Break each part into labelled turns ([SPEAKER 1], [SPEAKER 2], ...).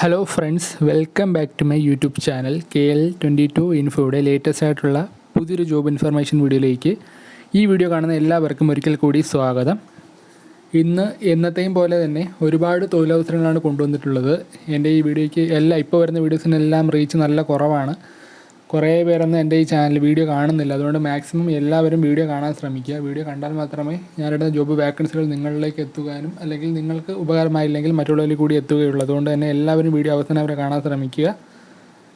[SPEAKER 1] Hello friends welcome back to my YouTube channel K L twenty two ഇൻഫോയുടെ latest ആയിട്ടുള്ള പുതിയൊരു job information വീഡിയോയിലേക്ക്. ഈ video കാണുന്ന എല്ലാവർക്കും ഒരിക്കൽ കൂടി സ്വാഗതം. ഇന്ന് എന്നത്തെയും പോലെ തന്നെ ഒരുപാട് തൊഴിലവസരങ്ങളാണ് കൊണ്ടുവന്നിട്ടുള്ളത്. എന്റെ ഈ വീഡിയോയ്ക്ക് എല്ലാ ഇപ്പോൾ വരുന്ന വീഡിയോസിനെല്ലാം റീച്ച് നല്ല കുറവാണ്. കുറേ പേരൊന്നും എന്റെ ഈ ചാനൽ വീഡിയോ കാണുന്നില്ല. അതുകൊണ്ട് മാക്സിമം എല്ലാവരും വീഡിയോ കാണാൻ ശ്രമിക്കുക. വീഡിയോ കണ്ടാൽ മാത്രമേ ഞാനിടുന്ന ജോബ് വാക്കൻസികൾ നിങ്ങളിലേക്ക് എത്തുവാനും അല്ലെങ്കിൽ നിങ്ങൾക്ക് ഉപകാരമായില്ലെങ്കിൽ മറ്റുള്ളവരിൽ കൂടി എത്തുകയുള്ളൂ. അതുകൊണ്ട് തന്നെ എല്ലാവരും വീഡിയോ അവസാനം വരെ കാണാൻ ശ്രമിക്കുക.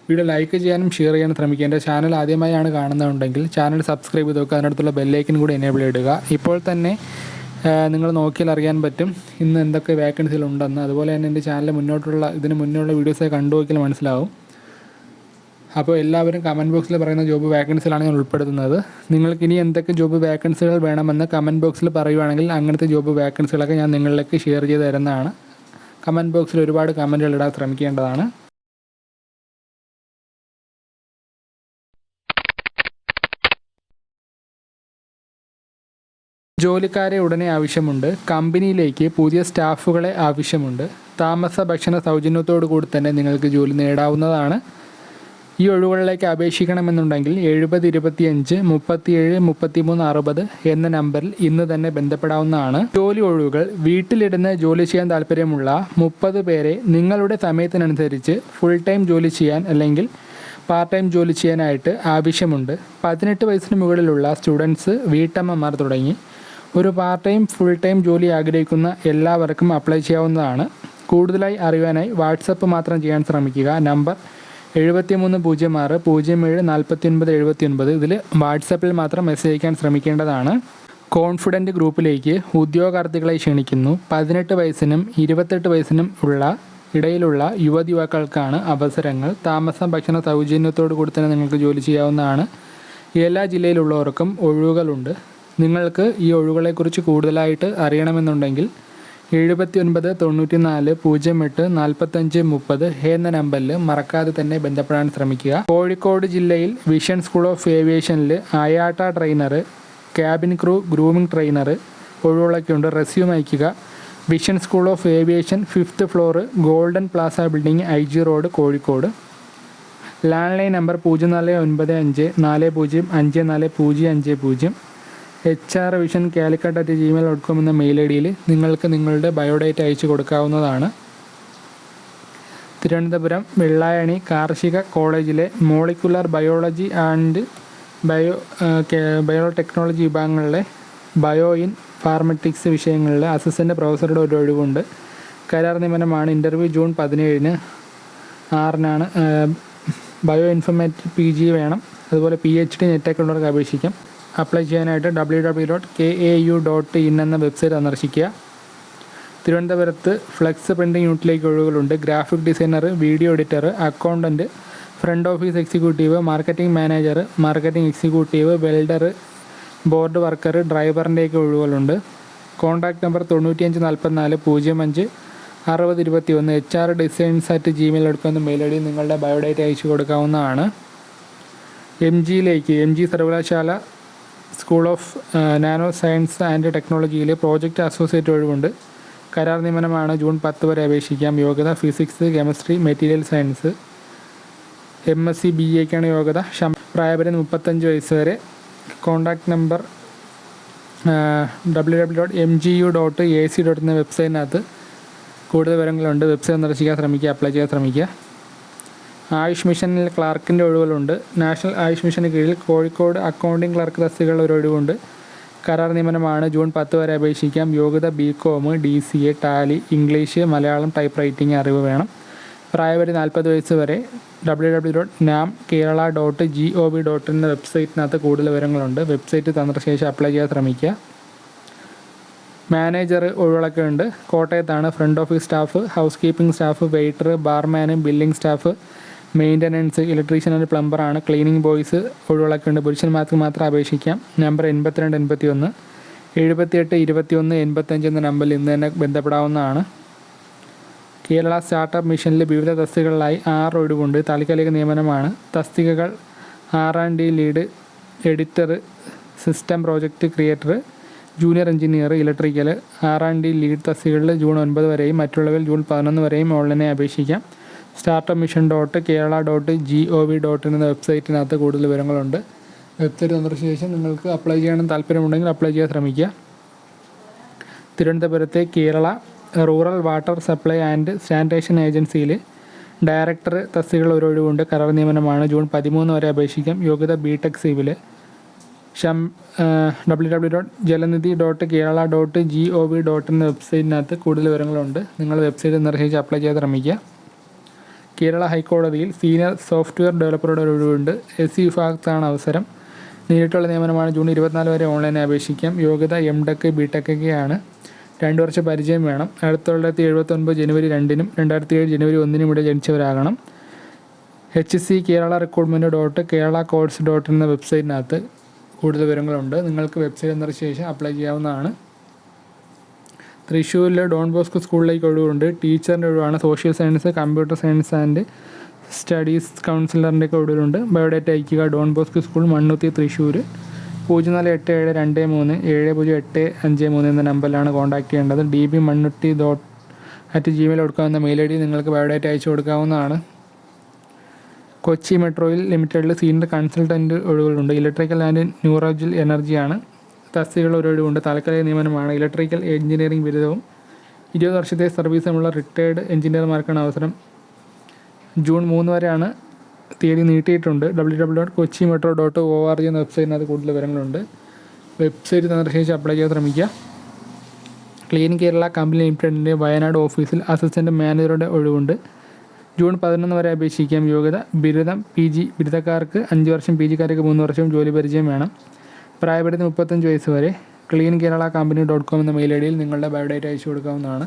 [SPEAKER 1] വീഡിയോ ലൈക്ക് ചെയ്യാനും ഷെയർ ചെയ്യാനും ശ്രമിക്കുക. എന്റെ ചാനൽ ആദ്യമായാണ് കാണുന്നതുണ്ടെങ്കിൽ ചാനൽ സബ്സ്ക്രൈബ് ചെയ്ത് നോക്കുക അതിനടുത്തുള്ള ബെല്ലൈക്കൻ കൂടി എനേബിൾ ഇടുക. ഇപ്പോൾ തന്നെ നിങ്ങൾ നോക്കിയാൽ അറിയാൻ പറ്റും ഇന്ന് എന്തൊക്കെ വേക്കൻസികൾ ഉണ്ടെന്ന്. അതുപോലെ തന്നെ എന്റെ ചാനൽ മുന്നോട്ടുള്ള ഇതിന് മുന്നോട്ടുള്ള വീഡിയോസൊക്കെ കണ്ടു നോക്കിയാൽ മനസ്സിലാവും. അപ്പോൾ എല്ലാവരും കമന്റ് ബോക്സിൽ പറയുന്ന ജോബ് വാക്കൻസികളാണ് ഞാൻ ഉൾപ്പെടുത്തുന്നത്. നിങ്ങൾക്ക് ഇനി എന്തൊക്കെ ജോബ് വേക്കൻസികൾ വേണമെന്ന് കമന്റ് ബോക്സിൽ പറയുവാണെങ്കിൽ അങ്ങനത്തെ ജോബ് വേക്കൻസികളൊക്കെ ഞാൻ നിങ്ങളിലേക്ക് ഷെയർ ചെയ്ത് തരുന്നതാണ്. കമന്റ് ബോക്സിൽ ഒരുപാട് കമന്റുകൾ ഇടാൻ ശ്രമിക്കേണ്ടതാണ്. ജോലിക്കാരെ ഉടനെ ആവശ്യമുണ്ട്. കമ്പനിയിലേക്ക് പുതിയ സ്റ്റാഫുകളെ ആവശ്യമുണ്ട്. താമസ ഭക്ഷണ സൗജന്യത്തോടു കൂടി തന്നെ നിങ്ങൾക്ക് ജോലി നേടാവുന്നതാണ്. ഈ ഒഴിവുകളിലേക്ക് അപേക്ഷിക്കണമെന്നുണ്ടെങ്കിൽ എഴുപത് ഇരുപത്തിയഞ്ച് മുപ്പത്തിയേഴ് മുപ്പത്തിമൂന്ന് അറുപത് എന്ന നമ്പറിൽ ഇന്ന് തന്നെ ബന്ധപ്പെടാവുന്നതാണ്. ജോലി ഒഴിവുകൾ വീട്ടിലിരുന്ന് ജോലി ചെയ്യാൻ താല്പര്യമുള്ള മുപ്പത് പേരെ നിങ്ങളുടെ സമയത്തിനനുസരിച്ച് ഫുൾ ടൈം ജോലി ചെയ്യാൻ അല്ലെങ്കിൽ പാർട്ട് ടൈം ജോലി ചെയ്യാനായിട്ട് ആവശ്യമുണ്ട്. പതിനെട്ട് വയസ്സിന് മുകളിലുള്ള സ്റ്റുഡൻസ് വീട്ടമ്മമാർ തുടങ്ങി ഒരു പാർട്ട് ടൈം ഫുൾ ടൈം ജോലി ആഗ്രഹിക്കുന്ന എല്ലാവർക്കും അപ്ലൈ ചെയ്യാവുന്നതാണ്. കൂടുതലായി അറിയാനായി വാട്സപ്പ് മാത്രം ചെയ്യാൻ ശ്രമിക്കുക. നമ്പർ എഴുപത്തി മൂന്ന് പൂജ്യം ആറ് പൂജ്യം ഏഴ് നാൽപ്പത്തി ഒൻപത് എഴുപത്തി ഒൻപത് ഇതിൽ വാട്സപ്പിൽ മാത്രം മെസ്സേജ് അയക്കാൻ ശ്രമിക്കേണ്ടതാണ്. കോൺഫിഡന്റ് ഗ്രൂപ്പിലേക്ക് ഉദ്യോഗാർത്ഥികളെ ക്ഷണിക്കുന്നു. പതിനെട്ട് വയസ്സിനും ഇരുപത്തെട്ട് വയസ്സിനും ഉള്ള ഇടയിലുള്ള യുവതി യുവാക്കൾക്കാണ് അവസരങ്ങൾ. താമസം ഭക്ഷണ സൗജന്യത്തോടു കൂടി തന്നെ നിങ്ങൾക്ക് ജോലി ചെയ്യാവുന്നതാണ്. എല്ലാ ജില്ലയിലുള്ളവർക്കും ഒഴിവുകളുണ്ട്. നിങ്ങൾക്ക് ഈ ഒഴിവുകളെക്കുറിച്ച് കൂടുതലായിട്ട് അറിയണമെന്നുണ്ടെങ്കിൽ എഴുപത്തി ഒൻപത് തൊണ്ണൂറ്റി നാല് പൂജ്യം എട്ട് നാൽപ്പത്തഞ്ച് മുപ്പത് എന്ന നമ്പറിൽ മറക്കാതെ തന്നെ ബന്ധപ്പെടാൻ ശ്രമിക്കുക. കോഴിക്കോട് ജില്ലയിൽ vision school of ഏവിയേഷനിൽ IATA trainer cabin crew grooming trainer ഒഴിവുകളൊക്കെ ഉണ്ട് റെസ്യൂം അയക്കുക vision school of aviation fifth floor golden plaza building I G road Kozhikode. Landline number പൂജ്യം നാല് ഒൻപത് അഞ്ച് നാല് പൂജ്യം അഞ്ച് നാല് പൂജ്യം അഞ്ച് പൂജ്യം. H R vision Calicut at Gmail dot com എന്ന മെയിൽ ഐ ഡിയിൽ നിങ്ങൾക്ക് നിങ്ങളുടെ ബയോഡേറ്റ അയച്ചു കൊടുക്കാവുന്നതാണ്. തിരുവനന്തപുരം വെള്ളായണി കാർഷിക കോളേജിലെ molecular biology and bio biotechnology വിഭാഗങ്ങളിലെ ബയോ ഇൻ ഫാർമറ്റിക്സ് വിഷയങ്ങളിലെ അസിസ്റ്റന്റ് പ്രൊഫസറുടെ ഒരു ഒഴിവുണ്ട്. കരാർ നിയമനമാണ് ഇന്റർവ്യൂ ജൂൺ പതിനേഴിന് ആറിനാണ് ബയോ ഇൻഫർമാറ്റിക് പി ജി വേണം. അതുപോലെ പി എച്ച് ഡി നെറ്റൊക്കെ ഉള്ളവർക്ക് അപേക്ഷിക്കാം. അപ്ലൈ ചെയ്യാനായിട്ട് W W dot K A U dot in എന്ന വെബ്സൈറ്റ് സന്ദർശിക്കുക. തിരുവനന്തപുരത്ത് ഫ്ലെക്സ് പ്രിന്റിംഗ് യൂണിറ്റിലേക്ക് ഒഴിവുകളുണ്ട്. Graphic designer video editor accountant front office executive marketing manager marketing executive welder board worker ഡ്രൈവറിന്റെയൊക്കെ ഒഴിവുകളുണ്ട്. കോൺടാക്റ്റ് നമ്പർ തൊണ്ണൂറ്റിയഞ്ച് നാൽപ്പത്തിനാല് പൂജ്യം അഞ്ച് അറുപത് ഇരുപത്തി ഒന്ന് H R designs at Gmail എടുക്കുന്ന മെയിൽ ഐ ഡി നിങ്ങളുടെ ബയോഡേറ്റ അയച്ചു കൊടുക്കാവുന്നതാണ്. എം ജിയിലേക്ക് എം ജി സർവകലാശാല school of nano science and ടെക്നോളജിയിൽ പ്രോജക്റ്റ് അസോസിയേറ്റ് ഒഴിവുണ്ട്. കരാർ നിയമനമാണ് ജൂൺ പത്ത് വരെ അപേക്ഷിക്കാം. യോഗ്യത physics chemistry material science M S C B എക്കാണ് യോഗ്യത. ഷം പ്രായപരിധി മുപ്പത്തഞ്ച് വയസ്സ് വരെ. Contact number W W dot M G U dot A C dot എന്ന വെബ്സൈറ്റിനകത്ത് കൂടുതൽ വിവരങ്ങളുണ്ട്. വെബ്സൈറ്റ് സന്ദർശിക്കാൻ ശ്രമിക്കുക അപ്ലൈ ചെയ്യാൻ ശ്രമിക്കുക. ആയുഷ് മിഷനിൽ ക്ലാർക്കിന്റെ ഒഴിവുകളുണ്ട്. നാഷണൽ ആയുഷ് മിഷന് കീഴിൽ കോഴിക്കോട് അക്കൗണ്ടിംഗ് ക്ലർക്ക് തസ്തികളുടെ ഒരു ഒഴിവുണ്ട്. കരാർ നിയമനമാണ് ജൂൺ പത്ത് വരെ അപേക്ഷിക്കാം. യോഗ്യത B com D C A Tally English Malayalam typewriting അറിവ് വേണം. പ്രായപരി നാൽപ്പത് വയസ്സ് വരെ. ഡബ്ല്യൂ ഡബ്ല്യൂ ഡോട്ട് നാം Kerala dot G O V dot എന്ന വെബ്സൈറ്റിനകത്ത് കൂടുതൽ വിവരങ്ങളുണ്ട്. വെബ്സൈറ്റ് തന്ന ശേഷം അപ്ലൈ ചെയ്യാൻ ശ്രമിക്കുക. മാനേജർ ഒഴിവുകളൊക്കെ ഉണ്ട്. കോട്ടയത്താണ്. Front office staff housekeeping staff waiter barman billing staff maintenance electrician and പ്ലംബറാണ് cleaning boys ഒഴിവാക്കി ഉണ്ട്. പുരുഷന്മാർക്ക് മാത്രം അപേക്ഷിക്കാം. നമ്പർ എൺപത്തിരണ്ട് എൺപത്തി ഒന്ന് എഴുപത്തിയെട്ട് ഇരുപത്തി ഒന്ന് എൺപത്തഞ്ച് എന്ന നമ്പറിൽ ഇന്ന് തന്നെ ബന്ധപ്പെടാവുന്നതാണ്. കേരള സ്റ്റാർട്ടപ്പ് മിഷനിൽ വിവിധ തസ്തികകളിലായി ആറ് ഒഴിവുണ്ട്. താൽക്കാലിക നിയമനമാണ്. തസ്തികകൾ R and D lead editor system project creator junior engineer electrical R and D lead തസ്തികകളിൽ June ഒൻപത് വരെയും മറ്റുള്ളവയിൽ ജൂൺ പതിനൊന്ന് വരെയും ഓൺലൈനായി അപേക്ഷിക്കാം. Startup mission dot Kerala dot G O V dot in എന്ന വെബ്സൈറ്റിനകത്ത് കൂടുതൽ വിവരങ്ങളുണ്ട്. വെബ്സൈറ്റ് സന്ദർശിച്ച ശേഷം നിങ്ങൾക്ക് അപ്ലൈ ചെയ്യണം താല്പര്യമുണ്ടെങ്കിൽ അപ്ലൈ ചെയ്യാൻ ശ്രമിക്കുക. തിരുവനന്തപുരത്തെ Kerala rural water supply and sanitation ഏജൻസിയിൽ ഡയറക്ടർ തസ്തികൾ ഒരു ഒഴിവുണ്ട് കരാർ നിയമനമാണ്. ജൂൺ പതിമൂന്ന് വരെ അപേക്ഷിക്കാം. യോഗ്യത ബി ടെക് സിവിൽ ഷം W W dot Jalanidhi dot Kerala dot G O V dot എന്ന വെബ്സൈറ്റിനകത്ത് കൂടുതൽ വിവരങ്ങളുണ്ട്. നിങ്ങൾ വെബ്സൈറ്റ് നിർവഹിച്ച് അപ്ലൈ ചെയ്യാൻ ശ്രമിക്കുക. കേരള ഹൈക്കോടതിയിൽ സീനിയർ സോഫ്റ്റ്വെയർ ഡെവലപ്പറുടെ ഒരു ഒഴിവുണ്ട്. എസ് സി വിഭാഗത്താണ് അവസരം. നേരിട്ടുള്ള നിയമനമാണ് ജൂൺ ഇരുപത്തിനാല് വരെ ഓൺലൈനായി അപേക്ഷിക്കാം. യോഗ്യത എം ടെക് ബി ടെക്കൊക്കെയാണ് രണ്ട് വർഷ പരിചയം വേണം. ആയിരത്തി തൊള്ളായിരത്തി എഴുപത്തൊൻപത് ജനുവരി രണ്ടിനും രണ്ടായിരത്തി ഏഴ് ജനുവരി ഒന്നിനും ഇവിടെ ജനിച്ചവരാകണം. H C Kerala recruitment dot Kerala courts dot എന്ന വെബ്സൈറ്റിനകത്ത് കൂടുതൽ വിവരങ്ങളുണ്ട്. നിങ്ങൾക്ക് വെബ്സൈറ്റ് എന്നതിന് ശേഷം അപ്ലൈ ചെയ്യാവുന്നതാണ്. തൃശ്ശൂരിലെ ഡോൺ ബോസ്കോ സ്കൂളിലേക്ക് ഒഴിവുണ്ട്. ടീച്ചറിന്റെ ഒഴിവാണ്. Social science computer science and studies കൗൺസിലറിന്റെ ഒക്കെ ഒഴിവുണ്ട് ബയോഡേറ്റ അയക്കുക Don Bosco school Mannuthy Thrissur പൂജ്യം നാല് എട്ട് ഏഴ് രണ്ട് മൂന്ന് ഏഴ് പൂജ്യം എട്ട് അഞ്ച് മൂന്ന് എന്ന നമ്പറിലാണ് കോൺടാക്ട് ചെയ്യേണ്ടത്. D B Mannuthy dot at Gmail കൊടുക്കാവുന്ന മെയിൽ ഐ ഡി നിങ്ങൾക്ക് ബയോഡേറ്റ അയച്ചു കൊടുക്കാവുന്നതാണ്. കൊച്ചി മെട്രോയിൽ ലിമിറ്റഡിൽ സീനിയർ കൺസൾട്ടന്റ് ഒഴിവുകളുണ്ട്. ഇലക്ട്രിക്കൽ ആൻഡ് ന്യൂറോജിൽ എനർജിയാണ്. തസ്തികൾ ഒരു ഒഴിവുണ്ട് താൽക്കാലിക നിയമനമാണ്. ഇലക്ട്രിക്കൽ എഞ്ചിനീയറിംഗ് ബിരുദവും ഇരുപത് വർഷത്തെ സർവീസുമുള്ള റിട്ടയർഡ് എഞ്ചിനീയർമാർക്കാണ് അവസരം. ജൂൺ മൂന്ന് വരെയാണ് തീയതി നീട്ടിയിട്ടുണ്ട്. W W dot Kochi metro dot O R G എന്ന വെബ്സൈറ്റിനകത്ത് കൂടുതൽ വിവരങ്ങളുണ്ട്. വെബ്സൈറ്റ് സന്ദർശിച്ച് അപ്ലൈ ചെയ്യാൻ ശ്രമിക്കുക. ക്ലീൻ കേരള കമ്പനി ലിമിറ്റഡിന്റെ വയനാട് ഓഫീസിൽ അസിസ്റ്റന്റ് മാനേജറുടെ ഒഴിവുണ്ട്. ജൂൺ പതിനൊന്ന് വരെ അപേക്ഷിക്കാം. യോഗ്യത ബിരുദം പി ജി ബിരുദക്കാർക്ക് അഞ്ച് വർഷം പി ജിക്കാർക്ക് മൂന്ന് വർഷവും ജോലി പരിചയം വേണം. പ്രായപരിധി മുപ്പത്തഞ്ച് വയസ്സ് വരെ clean Kerala company dot com എന്ന മെയിൽ ഐ ഡിയിൽ നിങ്ങളുടെ ബയോഡേറ്റ അയച്ചു കൊടുക്കാവുന്നതാണ്.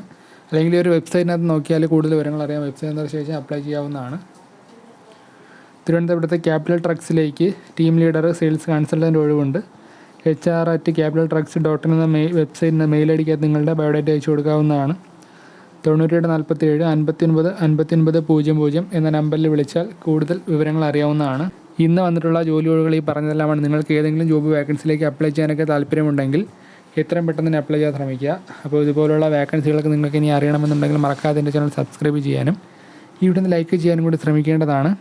[SPEAKER 1] അല്ലെങ്കിൽ ഒരു വെബ്സൈറ്റിനകത്ത് നോക്കിയാൽ കൂടുതൽ വിവരങ്ങൾ അറിയാം. വെബ്സൈറ്റ് സന്ദർശിച്ച ശേഷം അപ്ലൈ ചെയ്യാവുന്നതാണ്. തിരുവനന്തപുരത്തെ ക്യാപിറ്റൽ ട്രക്സിലേക്ക് ടീം ലീഡർ സെയിൽസ് കൺസൾട്ടന്റ് ഒഴിവുണ്ട്. H R at capital trucks dot എന്ന മെയിൽ വെബ്സൈറ്റിന്റെ മെയിൽ ഐ ഡിക്കകത്ത് നിങ്ങളുടെ ബയോഡേറ്റ അയച്ചു കൊടുക്കാവുന്നതാണ്. തൊണ്ണൂറ്റേഴ് നാൽപ്പത്തി ഏഴ് അൻപത്തി ഒൻപത് അൻപത്തി ഒൻപത് പൂജ്യം പൂജ്യം എന്ന നമ്പറിൽ വിളിച്ചാൽ കൂടുതൽ വിവരങ്ങൾ അറിയാവുന്നതാണ്. ഇന്ന് വന്നിട്ടുള്ള ജോലി ഒഴിവുകൾ ഈ പറഞ്ഞതെല്ലാമാണ്. നിങ്ങൾക്ക് ഏതെങ്കിലും ജോബ് വേക്കൻസിയിലേക്ക് അപ്ലൈ ചെയ്യാനൊക്കെ താല്പര്യമുണ്ടെങ്കിൽ എത്രയും പെട്ടെന്ന് തന്നെ അപ്ലൈ ചെയ്യാൻ ശ്രമിക്കുക. അപ്പോൾ ഇതുപോലുള്ള വേക്കൻസികളൊക്കെ നിങ്ങൾക്ക് ഇനി അറിയണമെന്നുണ്ടെങ്കിൽ മറക്കാതെ എന്റെ ചാനൽ സബ്സ്ക്രൈബ് ചെയ്യാനും ഈ വീഡിയോ ലൈക്ക് ചെയ്യാനും കൂടി ശ്രമിക്കേണ്ടതാണ്.